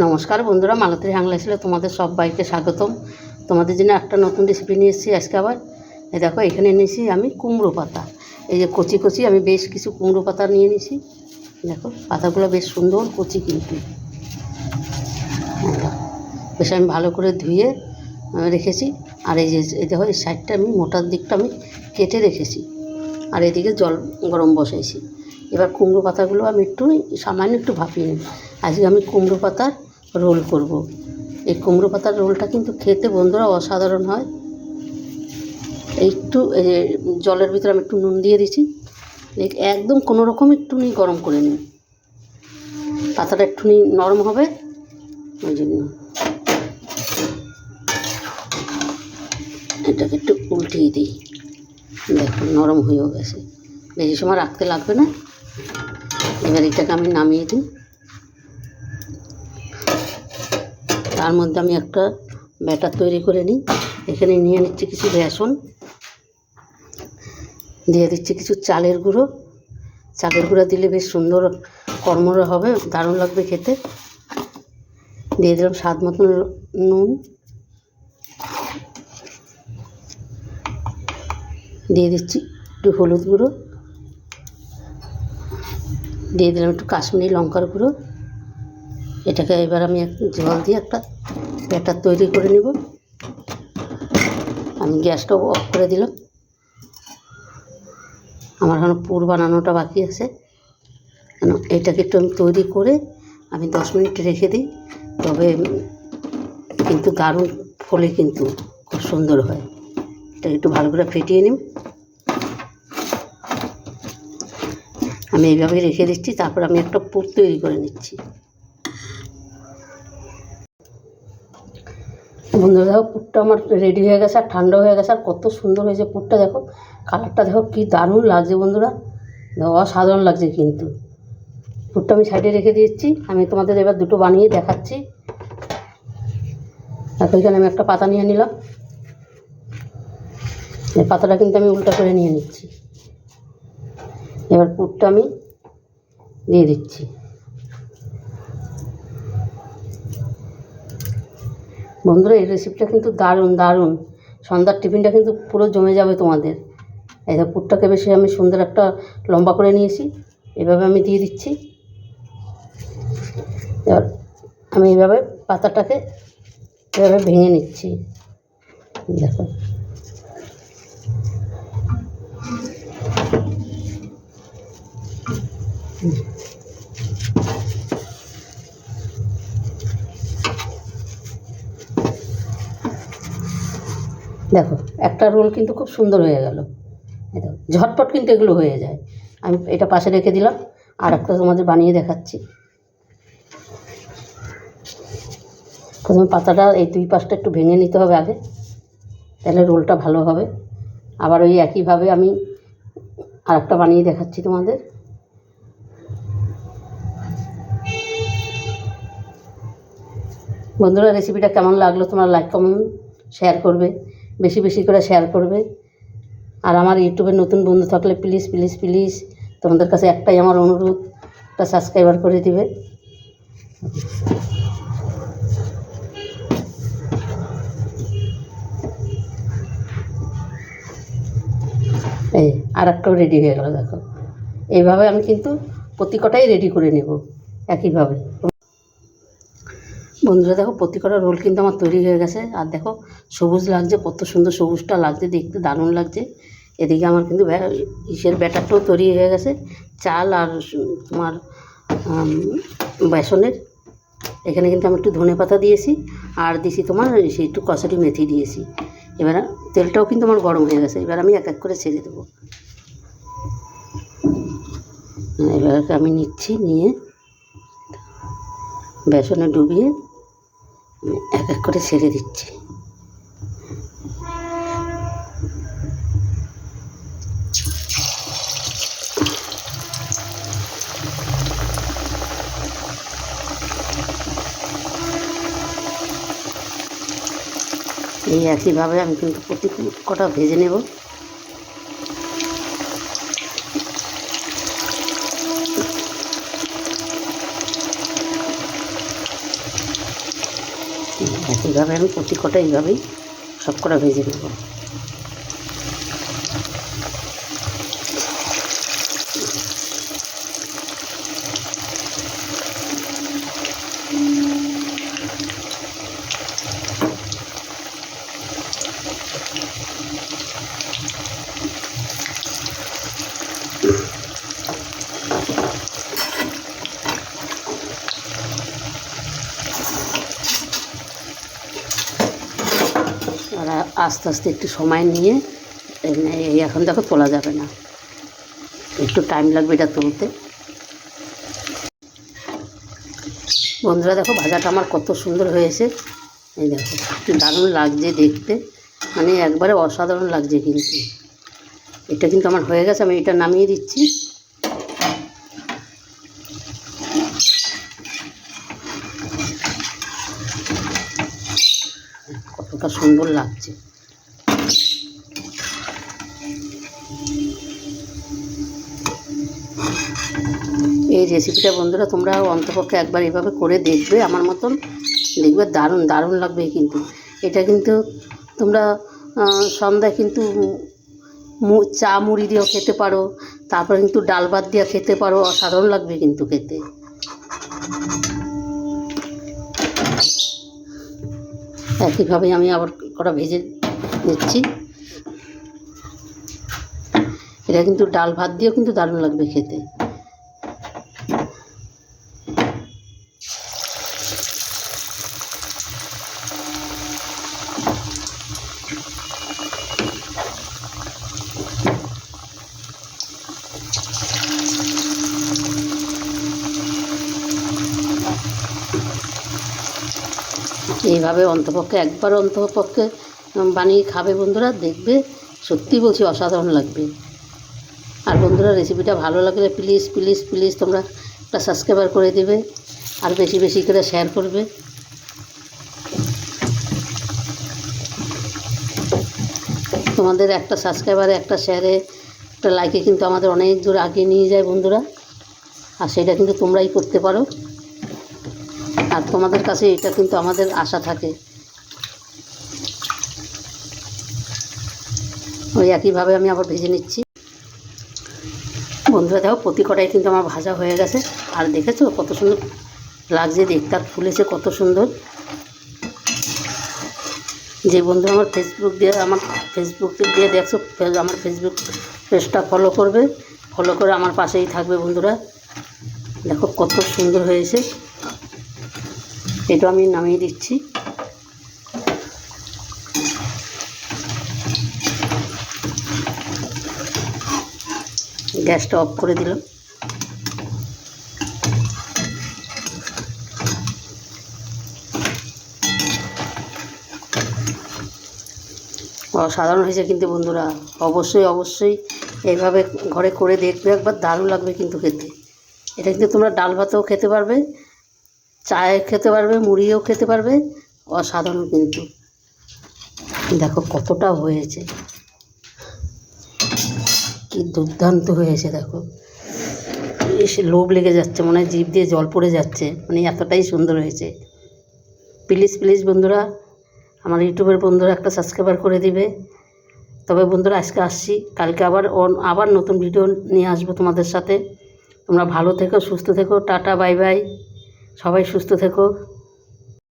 নমস্কার বন্ধুরা, মালতী ছিল তোমাদের সবাইকে স্বাগতম। তোমাদের জন্য একটা নতুন রেসিপি নিয়ে এসেছি আজকে আবার। এই দেখো, এখানে নিয়েছি আমি কুমড়ো পাতা। এই যে কচি কচি, আমি বেশ কিছু কুমড়ো পাতা নিয়ে নিয়েছি দেখো, পাতাগুলো বেশ সুন্দর কচি কিন্তু। বেশ আমি ভালো করে ধুয়ে রেখেছি। আর এই যে, এই দেখো, এই সাইডটা আমি মোটার দিকটা আমি কেটে রেখেছি। আর এদিকে জল গরম বসাইছি। এবার কুমড়ো পাতাগুলো আমি একটু সামান্য একটু ভাপিয়ে নেব। আজকে আমি কুমড়ো পাতার রোল করব। এই কুমড়ো পাতার রোলটা কিন্তু খেতে বন্ধুরা অসাধারণ হয়। একটু জলের ভিতরে আমি একটু নুন দিয়ে দিচ্ছি। এক- একদম কোনো রকম একটুনি গরম করে নিই পাতাটা একটুনি নরম হবে। ওই জন্য। এটাকে একটু উল্টিয়ে দিই। দেখো নরম হয়েও গেছে। বেশি সময় রাখতে লাগবে না। এবার এটাকে আমি নামিয়ে দিই। তার মধ্যে আমি একটা ব্যাটার তৈরি করে নিই। এখানে নিয়ে নিচ্ছি কিছু বেসন। দিয়ে দিচ্ছি কিছু চালের গুঁড়ো। চালের গুঁড়ো দিলে বেশ সুন্দর কর্মরা হবে, দারুণ লাগবে খেতে। দিয়ে দিলাম স্বাদ মতন নুন। দিয়ে দিচ্ছি একটু হলুদ গুঁড়ো। দিয়ে দিলাম একটু কাশ্মীরি লঙ্কার গুঁড়ো। এটাকে এবার আমি জল দিয়ে একটা ব্যাটার তৈরি করে নেব। আমি গ্যাসটাও অফ করে দিলাম। আমার এখন পুর বানানোটা বাকি আছে। কেন, এটাকে একটু আমি তৈরি করে আমি দশ মিনিট রেখে দিই। তবে কিন্তু দারুণ ফলে কিন্তু খুব সুন্দর হয়। এটাকে একটু ভালো করে ফেটিয়ে নিই। আমি এইভাবে রেখে দিচ্ছি, তারপর আমি একটা পুর তৈরি করে নিচ্ছি। বন্ধুরা, দেখো পুরটা আমার রেডি হয়ে গেছে আর ঠান্ডা হয়ে গেছে, আর কত সুন্দর হয়েছে পুরটা, দেখো। কালারটা দেখো কী দারুণ লাগছে বন্ধুরা। দেখো, অসাধারণ লাগছে কিন্তু। পুরটা আমি সাইডে রেখে দিচ্ছি আমি তোমাদের এবার দুটো বানিয়ে দেখাচ্ছি। দেখো, এখানে আমি একটা পাতা নিয়ে নিলাম। এই পাতাটা কিন্তু আমি উল্টা করে নিয়ে নিচ্ছি। এবার পুরটা আমি দিয়ে দিচ্ছি। বন্ধুরা, এই রেসিপিটা কিন্তু দারুণ দারুণ। সন্ধ্যার টিফিনটা কিন্তু পুরো জমে যাবে তোমাদের। এই পুরটাকে বেশি আমি সুন্দর একটা লম্বা করে নিয়েছি। এভাবে আমি দিয়ে দিচ্ছি। এবার আমি এইভাবে পাতাটাকে এভাবে ভেঙে নিচ্ছি। দেখো। দেখো, একটা রোল কিন্তু খুব সুন্দর হয়ে গেল। ঝটপট কিন্তু এগুলো হয়ে যায়। আমি এটা পাশে রেখে দিলাম, আর একটা তোমাদের বানিয়ে দেখাচ্ছি। প্রথমে পাতাটা এই দুই পাশটা একটু ভেঙে নিতে হবে আগে, তাহলে রোলটা ভালো হবে। আবার ওই একইভাবে আমি আর একটা বানিয়ে দেখাচ্ছি তোমাদের। বন্ধুরা রেসিপিটা কেমন লাগল তোমরা লাইক কমেন্ট শেয়ার করবে। বেশি বেশি করে শেয়ার করবে। আর আমার ইউটিউবে নতুন বন্ধু থাকলে প্লিজ প্লিজ প্লিজ তোমাদের কাছে একটাই আমার অনুরোধ, একটা সাবস্ক্রাইবার করে দিবে। এই আর একটাও রেডি হয়ে গেল, দেখো। এইভাবে আমি কিন্তু প্রতি কটাই রেডি করে নেব, একইভাবে। বন্ধুরা দেখো, প্রতিকটা রোল কিন্তু আমার তৈরি হয়ে গেছে। আর দেখো, সবুজ লাগছে, কত সুন্দর সবুজটা লাগছে, দেখতে দারুণ লাগছে। এদিকে আমার কিন্তু ইসের ব্যাটারটাও তৈরি হয়ে গেছে। চাল আর তোমার বেসনের। এখানে কিন্তু আমি একটু ধনে পাতা দিয়েছি, আর দিয়েছি তোমার সেই একটু কষাটি মেথি দিয়েছি। এবার তেলটাও কিন্তু আমার গরম হয়ে গেছে, এবার আমি এক এক করে ছেড়ে দেবো। এবার আমি নিচ্ছি, নিয়ে বেসনে ডুবিয়ে এক এক করে ছেড়ে দিচ্ছি। এই একইভাবে আমি কিন্তু প্রতি কটা ভেজে নেব। একইভাবে আমি প্রতি কটা এইভাবেই সব কটা ভেজে নেব। আস্তে আস্তে একটু সময় নিয়ে, এই এখন দেখো তোলা যাবে না। একটু টাইম লাগবে এটা তুলতে। বন্ধুরা দেখো ভাজাটা আমার কত সুন্দর হয়েছে। এই দেখো, একটু দারুণ লাগছে দেখতে। মানে একবারে অসাধারণ লাগছে কিন্তু। এটা কিন্তু আমার হয়ে গেছে, আমি এটা নামিয়ে দিচ্ছি। কতটা সুন্দর লাগছে। এই রেসিপিটা বন্ধুরা তোমরা অন্তপক্ষে একবার এভাবে করে দেখবে। আমার মতন দেখবে, দারুণ দারুণ লাগবে কিন্তু। এটা কিন্তু তোমরা সন্ধ্যায় কিন্তু চা মুড়ি দিয়েও খেতে পারো, তারপরে কিন্তু ডাল ভাত দিয়ে খেতে পারো, অসাধারণ লাগবে কিন্তু খেতে। একইভাবে আমি আবার কটা ভেজে নিচ্ছি। এটা কিন্তু ডাল ভাত দিয়েও কিন্তু দারুণ লাগবে খেতে। এইভাবে অন্তপক্ষে, একবার অন্তপক্ষে বানিয়ে খাবে বন্ধুরা, দেখবে, সত্যি বলছি অসাধারণ লাগবে। আর বন্ধুরা রেসিপিটা ভালো লাগলে প্লিজ প্লিজ প্লিজ তোমরা একটা সাবস্ক্রাইবার করে দেবে, আর বেশি বেশি করে শেয়ার করবে। তোমাদের একটা সাবস্ক্রাইবারে একটা শেয়ারে একটা লাইকে কিন্তু আমাদের অনেক দূর আগে নিয়ে যায় বন্ধুরা। আর সেটা কিন্তু তোমরাই করতে পারো। আর তোমাদের কাছে এটা কিন্তু আমাদের আশা থাকে। ওই একইভাবে আমি আবার ভেজে নিচ্ছি। বন্ধুরা, দেখো, প্রতি কটাই কিন্তু আমার ভাজা হয়ে গেছে। আর দেখেছ কত সুন্দর লাগছে দেখতে, আর ফুলেছে কত সুন্দর। যে বন্ধু আমার ফেসবুক দিয়ে, আমার ফেসবুক দিয়ে দেখছ আমার ফেসবুক পেজটা ফলো করবে। ফলো করে আমার পাশেই থাকবে বন্ধুরা। দেখো কত সুন্দর হয়েছে। এটা আমি নামিয়ে দিচ্ছি। গ্যাসটা অফ করে দিলাম। অসাধারণ হয়েছে কিন্তু বন্ধুরা। অবশ্যই অবশ্যই এইভাবে ঘরে করে দেখবে একবার, দারুণ লাগবে কিন্তু খেতে। এটা কিন্তু তোমরা ডাল ভাতেও খেতে পারবে। চায়ে খেতে পারবে, মুড়িও খেতে পারবে, অসাধারণ কিন্তু। দেখো কতটা হয়েছে। কি দুর্দান্ত হয়েছে, দেখো। এসে লোভ লেগে যাচ্ছে, মনে হয় জিভ দিয়ে জল পড়ে যাচ্ছে মানে এতটাই সুন্দর হয়েছে। প্লিজ প্লিজ বন্ধুরা, আমার ইউটিউবের বন্ধুরা একটা সাবস্ক্রাইবার করে দিবে। তবে বন্ধুরা, আজকে আসছি, কালকে আবার আবার নতুন ভিডিও নিয়ে আসব তোমাদের সাথে। তোমরা ভালো থেকো, সুস্থ থেকো, টাটা, বাই বাই। সবাই সুস্থ থেকো।